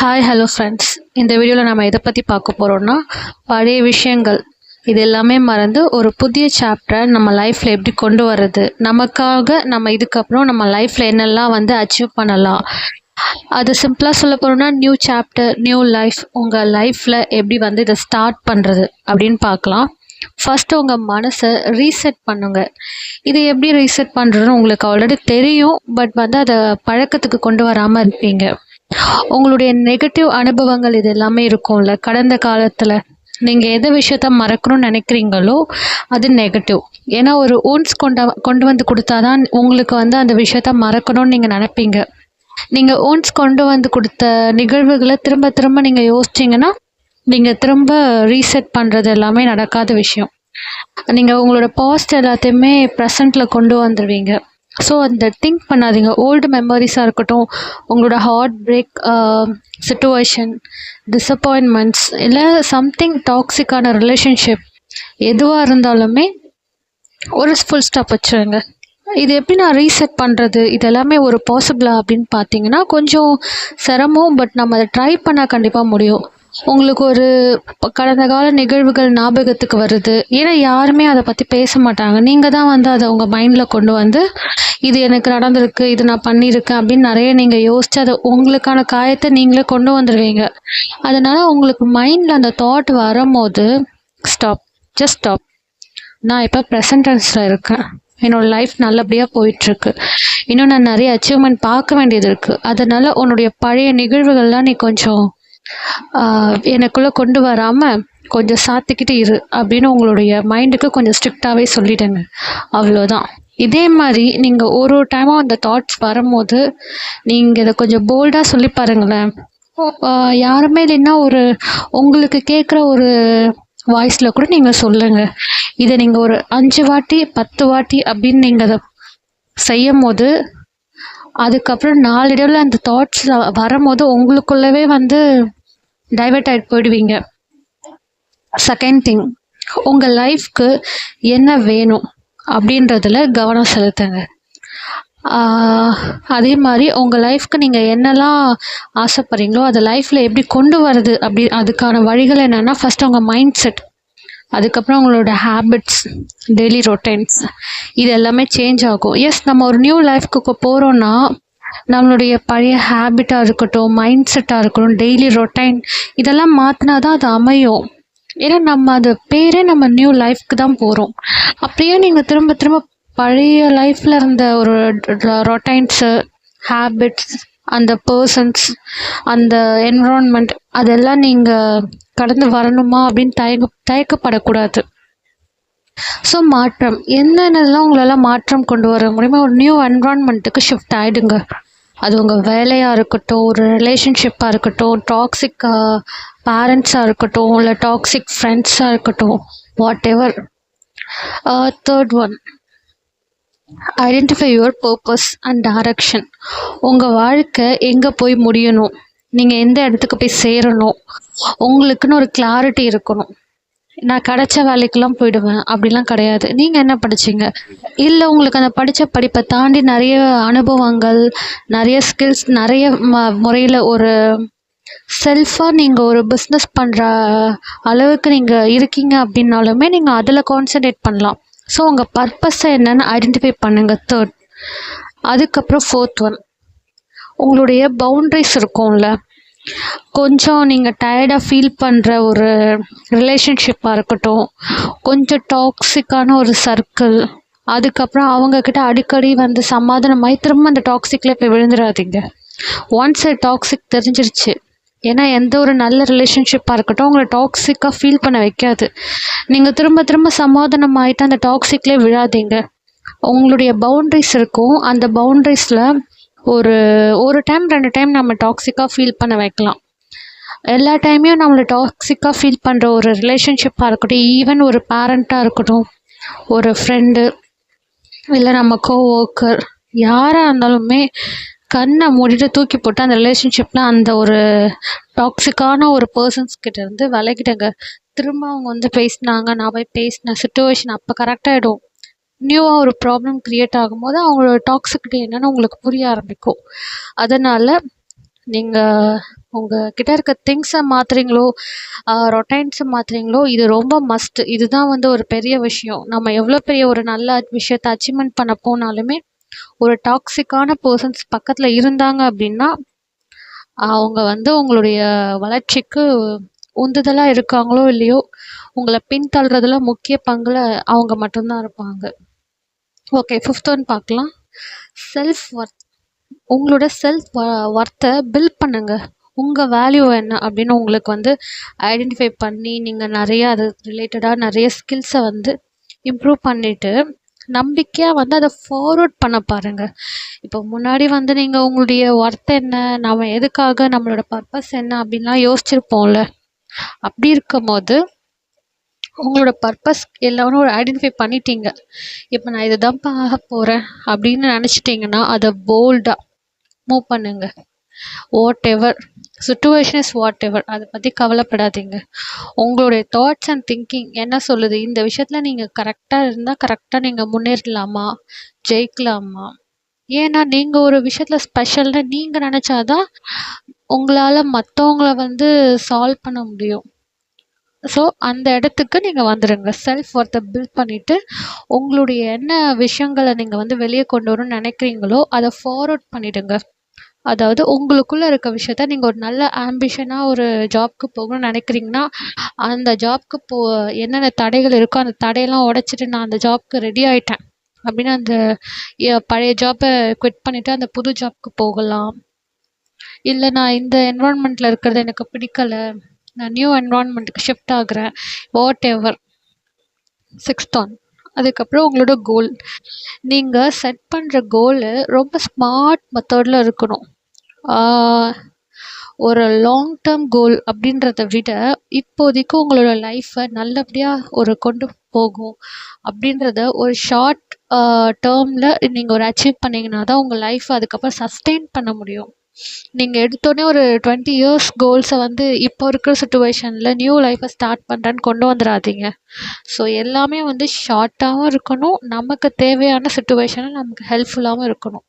Hi hello friends இந்த வீடியோவில் நம்ம எதை பற்றி பார்க்க போகிறோம்னா பழைய விஷயங்கள். இது எல்லாமே மறந்து ஒரு புதிய சாப்டரை நம்ம லைஃப்பில் எப்படி கொண்டு வர்றது? நமக்காக நம்ம இதுக்கப்புறம் நம்ம லைஃப்பில் என்னெல்லாம் வந்து அச்சீவ் பண்ணலாம்? அது சிம்பிளாக சொல்ல போகிறோம்னா நியூ சாப்டர் நியூ லைஃப் உங்கள் லைஃப்பில் எப்படி வந்து இதை ஸ்டார்ட் பண்ணுறது அப்படின்னு பார்க்கலாம். ஃபஸ்ட்டு உங்கள் மனசை ரீசெட் பண்ணுங்கள் இது எப்படி ரீசெட் பண்ணுறதுன்னு உங்களுக்கு ஆல்ரெடி தெரியும் பட் வந்து அதை பழக்கத்துக்கு கொண்டு வராமல் இருப்பீங்க. உங்களுடைய நெகட்டிவ் அனுபவங்கள் இது எல்லாமே இருக்கும்ல? கடந்த காலத்தில் நீங்கள் எது விஷயத்த மறக்கணும்னு நினைக்கிறீங்களோ அது நெகட்டிவ் ஏன்னா ஒரு ஊன்ஸ் கொண்ட கொண்டு வந்து கொடுத்தா தான் உங்களுக்கு வந்து அந்த விஷயத்த மறக்கணும்னு நீங்கள் நினைப்பீங்க. நீங்கள் ஓன்ஸ் கொண்டு வந்து கொடுத்த நிகழ்வுகளை திரும்ப திரும்ப நீங்கள் யோசிச்சிங்கன்னா நீங்கள் திரும்ப ரீசெட் பண்ணுறது எல்லாமே நடக்காத விஷயம். நீங்கள் உங்களோட பாஸ்ட் எல்லாத்தையுமே ப்ரெசண்ட்டில் கொண்டு வந்துடுவீங்க ஸோ அந்த திங்க் பண்ணாதீங்க. ஓல்டு மெமரிஸாக இருக்கட்டும் உங்களோட ஹார்ட் பிரேக் சுச்சுவேஷன் டிசப்பாயின்மெண்ட்ஸ் இல்லை சம்திங் டாக்ஸிக்கான ரிலேஷன்ஷிப் எதுவாக இருந்தாலுமே ஒரு ஃபுல் ஸ்டாப் வச்சுருங்க. இது எப்படி நான் ரீசெட் பண்ணுறது இது எல்லாமே ஒரு பாசிபிளா அப்படின்னு பார்த்தீங்கன்னா கொஞ்சம் சிரமம் பட் நம்ம அதை ட்ரை பண்ணால் கண்டிப்பாக முடியும். உங்களுக்கு ஒரு கடந்த கால நிகழ்வுகள் ஞாபகத்துக்கு வருது. ஏன்னா யாருமே அதை பற்றி பேச மாட்டாங்க. நீங்கள் தான் வந்து அதை உங்கள் மைண்டில் கொண்டு வந்து இது எனக்கு நடந்திருக்கு இது நான் பண்ணியிருக்கேன் அப்படின்னு நிறைய நீங்கள் யோசிச்சு அதை உங்களுக்கான காயத்தை நீங்களே கொண்டு வந்துடுவீங்க அதனால் உங்களுக்கு மைண்டில் அந்த தாட் வரும்போது ஸ்டாப் ஜஸ்ட் ஸ்டாப் நான் இப்போ ப்ரெசன்டென்ஸில் இருக்கேன். என்னோட லைஃப் நல்லபடியாக போயிட்டுருக்கு. இன்னும் நான் நிறைய அச்சீவ்மெண்ட் பார்க்க வேண்டியது இருக்குது அதனால் உன்னுடைய பழைய நிகழ்வுகள்லாம் நீ கொஞ்சம் எனக்குள்ளே கொண்டு வராமல் கொஞ்சம் சாத்திக்கிட்டு இரு அப்படின்னு உங்களுடைய மைண்டுக்கு கொஞ்சம் ஸ்ட்ரிக்டாகவே சொல்லிவிடுங்க அவ்வளோதான் இதே மாதிரி நீங்கள் ஒரு ஒரு டைமும் அந்த தாட்ஸ் வரும்போது நீங்கள் இதை கொஞ்சம் போல்டாக சொல்லி பாருங்களேன். யாருமே இல்லைன்னா ஒரு உங்களுக்கு கேட்குற ஒரு வாய்ஸில் கூட நீங்கள் சொல்லுங்கள் இதை நீங்கள் ஒரு அஞ்சு வாட்டி பத்து வாட்டி அப்படின்னு நீங்கள் அதை செய்யும் போது அதுக்கப்புறம் நாளடைவில் அந்த தாட்ஸ் வரும்போது உங்களுக்குள்ளவே வந்து டைவெர்ட் ஆகிட்டு போயிடுவீங்க. செகண்ட் திங் உங்கள் லைஃப்க்கு என்ன வேணும் அப்படின்றதுல கவனம் செலுத்துங்க. அதே மாதிரி உங்கள் லைஃப்க்கு நீங்கள் என்னெல்லாம் ஆசைப்படுறீங்களோ அதை லைஃப்பில் எப்படி கொண்டு வர்றது அப்படி அதுக்கான வழிகள் என்னென்னா ஃபஸ்ட்டு உங்கள் மைண்ட் செட் அதுக்கப்புறம் உங்களோட ஹேபிட்ஸ் டெய்லி ரொட்டீன்ஸ் இது எல்லாமே சேஞ்ச் ஆகும். எஸ் நம்ம ஒரு நியூ லைஃப்க்கு போகிறோன்னா நம்மளுடைய பழைய ஹேபிட்டாக இருக்கட்டும் மைண்ட் செட்டாக இருக்கட்டும் டெய்லி ரொட்டைன் இதெல்லாம் மாற்றினா தான் அது அமையும். ஏன்னா நம்ம அது பேரே நம்ம நியூ லைஃப்க்கு தான் போகிறோம் அப்படியே நீங்கள் திரும்ப திரும்ப பழைய லைஃப்பில் இருந்த ஒரு ரொட்டைன்ஸு ஹேபிட்ஸ் அந்த பர்சன்ஸ் அந்த என்விரான்மெண்ட் அதெல்லாம் நீங்கள் கடந்து வரணுமா அப்படின்னு தயங்க தயக்கப்படக்கூடாது. ஸோ மாற்றம். என்னென்னலாம் உங்களால் மாற்றம் கொண்டு வர முடியுமோ ஒரு நியூ என்வான்மெண்ட்டுக்கு ஷிஃப்ட் ஆகிடுங்க அது உங்கள் வேலையாக இருக்கட்டும் ஒரு ரிலேஷன்ஷிப்பாக இருக்கட்டும் டாக்ஸிக் பேரண்ட்ஸாக இருக்கட்டும் இல்லை டாக்ஸிக் ஃப்ரெண்ட்ஸாக இருக்கட்டும் whatever third one identify your purpose and direction உங்கள் வாழ்க்கை எங்கே போய் முடியணும்? நீங்கள் எந்த இடத்துக்கு போய் சேரணும்? உங்களுக்குன்னு ஒரு கிளாரிட்டி இருக்கணும். நான் கிடைச்ச வேலைக்கெல்லாம் போயிடுவேன். அப்படிலாம் கிடையாது. நீங்கள் என்ன படிச்சீங்க? இல்லை உங்களுக்கு அந்த படித்த படிப்பை தாண்டி நிறைய அனுபவங்கள் நிறைய ஸ்கில்ஸ் நிறைய ம முறையில் ஒரு செல்ஃபாக நீங்கள் ஒரு பிஸ்னஸ் பண்ணுற அளவுக்கு நீங்கள் இருக்கீங்க அப்படின்னாலுமே நீங்கள் அதில் கான்சென்ட்ரேட் பண்ணலாம். ஸோ உங்கள் பர்பஸை என்னென்னு ஐடென்டிஃபை பண்ணுங்கள் தேர்ட் அதுக்கப்புறம் ஃபோர்த் ஒன் உங்களுடைய பவுண்ட்ரிஸ் இருக்கும்ல. கொஞ்சம் நீங்கள் டயர்டாக ஃபீல் பண்ணுற ஒரு ரிலேஷன்ஷிப்பாக இருக்கட்டும் கொஞ்சம் டாக்ஸிக்கான ஒரு சர்க்கிள் அதுக்கப்புறம் அவங்கக்கிட்ட அடிக்கடி வந்து சமாதானமாகி திரும்ப அந்த டாக்ஸிக்கில் போய் விழுந்துடாதீங்க ஒன்ஸ் டாக்ஸிக் தெரிஞ்சிருச்சு ஏன்னா எந்த ஒரு நல்ல ரிலேஷன்ஷிப்பாக இருக்கட்டும் உங்களை டாக்ஸிக்காக ஃபீல் பண்ண வைக்காது. நீங்கள் திரும்ப திரும்ப சமாதானம் ஆகிட்டு அந்த டாக்ஸிக்லேயே விழாதீங்க. உங்களுடைய பவுண்ட்ரிஸ் இருக்கும். அந்த பவுண்ட்ரிஸில் ஒரு ஒரு டைம் ரெண்டு டைம் நம்ம டாக்ஸிக்காக ஃபீல் பண்ண வைக்கலாம். எல்லா டைமையும் நம்மளை டாக்ஸிக்காக ஃபீல் பண்ணுற ஒரு ரிலேஷன்ஷிப்பாக இருக்கட்டும் ஈவன் ஒரு பேரண்ட்டாக இருக்கட்டும் ஒரு ஃப்ரெண்டு இல்லை நம்ம கோ ஒர்க்கர் யாராக இருந்தாலுமே கண்ணை மூடிட்டு தூக்கி போட்டு அந்த ரிலேஷன்ஷிப்பில் அந்த ஒரு டாக்ஸிக்கான ஒரு பர்சன்ஸ் கிட்டேருந்து விலகிடுங்க திரும்ப அவங்க வந்து பேசினாங்க நான் போய் பேசின சுச்சுவேஷன் அப்போ கரெக்டாகிடும் நியூவாக ஒரு ப்ராப்ளம் க்ரியேட் ஆகும்போது அவங்களோட டாக்ஸிக்கிட்டி என்னென்னு உங்களுக்கு புரிய ஆரம்பிக்கும். அதனால் நீங்கள் உங்கள் கிட்ட இருக்க திங்ஸை மாற்றுறீங்களோ ரொட்டைன்ஸை மாற்றுறீங்களோ இது ரொம்ப மஸ்ட்டு இதுதான் வந்து ஒரு பெரிய விஷயம். நம்ம எவ்வளோ பெரிய ஒரு நல்ல விஷயத்தை அச்சீவ்மெண்ட் பண்ண போனாலுமே ஒரு டாக்ஸிக்கான பர்சன்ஸ் பக்கத்தில் இருந்தாங்க அப்படின்னா அவங்க வந்து உங்களுடைய வளர்ச்சிக்கு உந்துதலாக இருக்காங்களோ இல்லையோ உங்களை பின்தள்ளுறதுல முக்கிய பங்கில் அவங்க மட்டும்தான் இருப்பாங்க. ஓகே ஃபிஃப்த் ஒன் பார்க்கலாம். செல்ஃப் ஒர்த் உங்களோட செல்ஃப் ஒர்த்தை பில்ட் பண்ணுங்க. உங்கள் வேல்யூ என்ன அப்படின்னு உங்களுக்கு வந்து ஐடென்டிஃபை பண்ணி நீங்கள் நிறைய அது ரிலேட்டடாக நிறைய ஸ்கில்ஸை வந்து இம்ப்ரூவ் பண்ணிவிட்டு நம்பிக்கையாக வந்து அதை ஃபார்வர்ட் பண்ண பாருங்கள் இப்போ முன்னாடி வந்து நீங்கள் உங்களுடைய ஒர்த் என்ன நம்ம எதுக்காக நம்மளோட பர்பஸ் என்ன அப்படின்லாம் யோசிச்சிருப்போம்ல. அப்படி இருக்கும் போது உங்களோட பர்பஸ் எல்லாரும் ஒரு ஐடென்டிஃபை பண்ணிட்டீங்க. இப்போ நான் இதை தான் ஆக போகிறேன் அப்படின்னு நினச்சிட்டிங்கன்னா அதை போல்டாக மூவ் பண்ணுங்க. Whatever situation is whatever அதை பற்றி கவலைப்படாதீங்க. உங்களுடைய தாட்ஸ் அண்ட் திங்கிங் என்ன சொல்லுது? இந்த விஷயத்தில் நீங்கள் கரெக்டாக இருந்தால் கரெக்டாக நீங்கள் முன்னேறலாமா? ஜெயிக்கலாமா? ஏன்னா நீங்கள் ஒரு விஷயத்தில் ஸ்பெஷல்னு நீங்கள் நினச்சாதான் உங்களால் மற்றவங்கள வந்து சால்வ் பண்ண முடியும். ஸோ அந்த இடத்துக்கு நீங்கள் வந்துடுங்க செல்ஃப் ஒர்த்தை பில்ட் பண்ணிவிட்டு உங்களுடைய என்ன விஷயங்களை நீங்கள் வந்து வெளியே கொண்டு வரணும்னு நினைக்கிறீங்களோ அதை ஃபார்வர்ட் பண்ணிவிடுங்க அதாவது உங்களுக்குள்ளே இருக்க விஷயத்த நீங்கள் ஒரு நல்ல ஆம்பிஷனாக ஒரு ஜாப்க்கு போகணும்னு நினைக்கிறீங்கன்னா அந்த ஜாப்க்கு போ என்னென்ன தடைகள் இருக்கோ அந்த தடையெல்லாம் உடச்சிட்டு நான் அந்த ஜாப்க்கு ரெடி ஆகிட்டேன் அப்படின்னு அந்த பழைய ஜாப்பை குவிட் பண்ணிவிட்டு அந்த புது ஜாப்க்கு போகலாம். இல்லை நான் இந்த என்வரான்மெண்ட்டில் இருக்கிறது எனக்கு பிடிக்கலை. நான் நியூ என்விரான்மெண்ட்டுக்கு ஷிஃப்ட் ஆகிறேன். வாட் எவர் சிக்ஸ்த் ஒன் அதுக்கப்புறம் உங்களோட கோல் நீங்கள் செட் பண்ணுற கோலு ரொம்ப ஸ்மார்ட் மெத்தடில் இருக்கணும். ஒரு லாங் டேர்ம் கோல் அப்படின்றத விட இப்போதைக்கு உங்களோட லைஃப்பை நல்லபடியாக ஒரு கொண்டு போகும் அப்படின்றத ஒரு ஷார்ட் டேர்மில் நீங்கள் ஒரு அச்சீவ் பண்ணிங்கன்னா தான் உங்கள் லைஃப் அதுக்கப்புறம் சஸ்டெயின் பண்ண முடியும். நீங்கள் எடுத்தோடனே ஒரு டுவெண்ட்டி இயர்ஸ் கோல்ஸை வந்து இப்போ இருக்கிற சுச்சுவேஷனில் நியூ லைஃப்பை ஸ்டார்ட் பண்ணுறேன்னு கொண்டு வந்துடாதீங்க ஸோ எல்லாமே வந்து ஷார்ட்டாகவும் இருக்கணும். நமக்கு தேவையான சுச்சுவேஷனும் நமக்கு ஹெல்ப்ஃபுல்லாகவும் இருக்கணும்.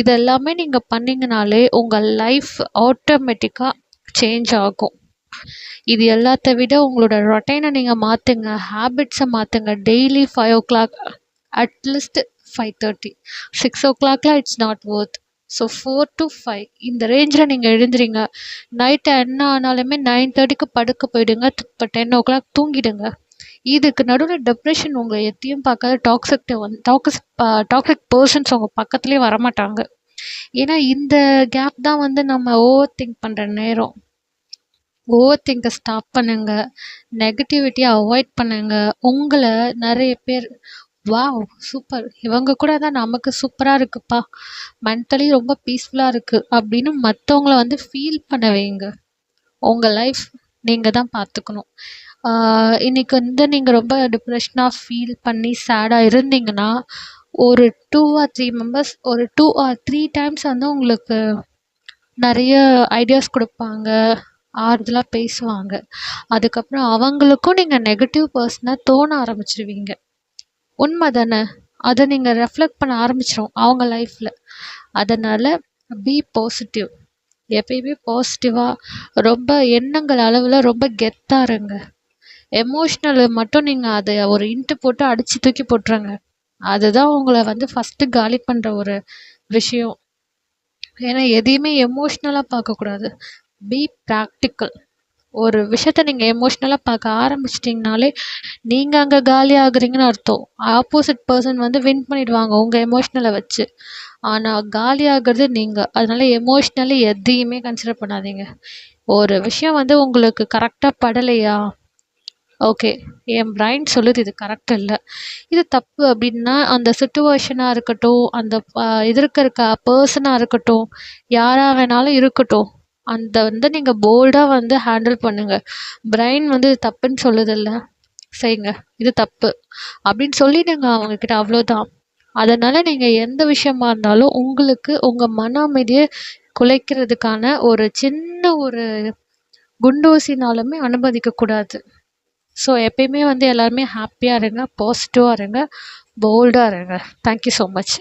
இது எல்லாமே நீங்கள் பண்ணிங்கனாலே உங்கள் லைஃப் ஆட்டோமேட்டிக்காக சேஞ்ச் ஆகும். இது எல்லாத்த விட உங்களோட ரொட்டைனை நீங்கள் மாற்றுங்க ஹேபிட்ஸை மாற்றுங்க daily five o'clock at least five thirty six O கிளாக்லாம் it's not worth so four to five இந்த ரேஞ்சில் நீங்கள் எழுந்துறீங்க. நைட்டு என்ன ஆனாலுமே நைன் தேர்ட்டிக்கு படுக்க போயிடுங்க. இப்போ டென் ஓ கிளாக் தூங்கிடுங்க. இதுக்கு நடுவில் டெப்ரெஷன் உங்களை எத்தையும் பார்க்காத டாக்ஸிக் வந்து டாக்ஸிக் டாக்ஸிக் பர்சன்ஸ் உங்கள் பக்கத்துலேயே வரமாட்டாங்க. ஏன்னா இந்த கேப் தான் வந்து நம்ம ஓவர் திங்க் பண்ணுற நேரம் ஓவர் திங்கை ஸ்டாப் பண்ணுங்கள் நெகட்டிவிட்டியை அவாய்ட் பண்ணுங்க. உங்களை நிறைய பேர் வாவ் சூப்பர் இவங்க கூட தான் நமக்கு சூப்பராக இருக்குப்பா. மென்டலி ரொம்ப பீஸ்ஃபுல்லாக இருக்குது அப்படின்னு மற்றவங்கள வந்து ஃபீல் பண்ண வைங்க. உங்கள் லைஃப் நீங்கள் தான் பார்த்துக்கணும் இன்றைக்கி வந்து நீங்கள் ரொம்ப டிப்ரெஷனாக ஃபீல் பண்ணி சேடாக இருந்தீங்கன்னா ஒரு டூ ஆர் த்ரீ மெம்பர்ஸ் ஒரு டூ ஆர் த்ரீ டைம்ஸ் வந்து உங்களுக்கு நிறைய ஐடியாஸ் கொடுப்பாங்க ஆறுதலாக பேசுவாங்க. அதுக்கப்புறம் அவங்களுக்கும் நீங்கள் நெகட்டிவ் பர்சனாக தோண ஆரம்பிச்சிருவீங்க. உண்மை தானே அதை நீங்கள் ரெஃப்ளெக்ட் பண்ண ஆரம்பிச்சிடும் அவங்க லைஃப்பில் அதனால் பி பாசிட்டிவ் எப்பயுமே பாசிட்டிவாக ரொம்ப எண்ணங்கள் அளவில் ரொம்ப கெத்தாக இருங்க. எமோஷ்னல் மட்டும் நீங்கள் அதை ஒரு இன்ட்டு போட்டு அடித்து தூக்கி போட்டுருங்க. அதுதான் உங்களை வந்து ஃபஸ்ட்டு காலி பண்ணுற ஒரு விஷயம். ஏன்னா எதையுமே எமோஷ்னலாக பார்க்கக்கூடாது. பி ப்ராக்டிக்கல் ஒரு விஷயத்த நீங்கள் எமோஷ்னலாக பார்க்க ஆரம்பிச்சிட்டிங்கனாலே நீங்கள் அங்கே காலி ஆகுறீங்கன்னு அர்த்தம். ஆப்போசிட் பர்சன் வந்து வின் பண்ணிடுவாங்க உங்கள் எமோஷ்னலை வச்சு. ஆனால் காலி ஆகிறது நீங்கள் அதனால் எமோஷ்னலி எதையுமே கன்சிடர் பண்ணாதீங்க. ஒரு விஷயம் வந்து உங்களுக்கு கரெக்டாக படலையா? ஓகே என் பிரைன் சொல்லுது இது கரெக்ட் இல்லை. இது தப்பு அப்படின்னா அந்த சுச்சுவேஷனாக இருக்கட்டும் அந்த எதிர்க்க இருக்க பர்சனாக இருக்கட்டும் யாராக வேணாலும் இருக்கட்டும். அந்த வந்து நீங்கள் போல்டாக வந்து ஹேண்டில் பண்ணுங்கள் பிரைன் வந்து இது தப்புன்னு சொல்லுதில்ல? செய்யுங்க இது தப்பு. அப்படின்னு சொல்லிடுங்க அவங்கக்கிட்ட அவ்வளோதான் அதனால் நீங்கள் எந்த விஷயமா இருந்தாலும் உங்களுக்கு உங்கள் மன அமைதியை குலைக்கிறதுக்கான ஒரு சின்ன ஒரு குண்டூசினாலுமே அனுமதிக்கக்கூடாது ஸோ எப்பயுமே வந்து எல்லாருமே ஹாப்பியாக இருங்க பாசிட்டிவாக இருங்க போல்டாக இருங்க. Thank you so much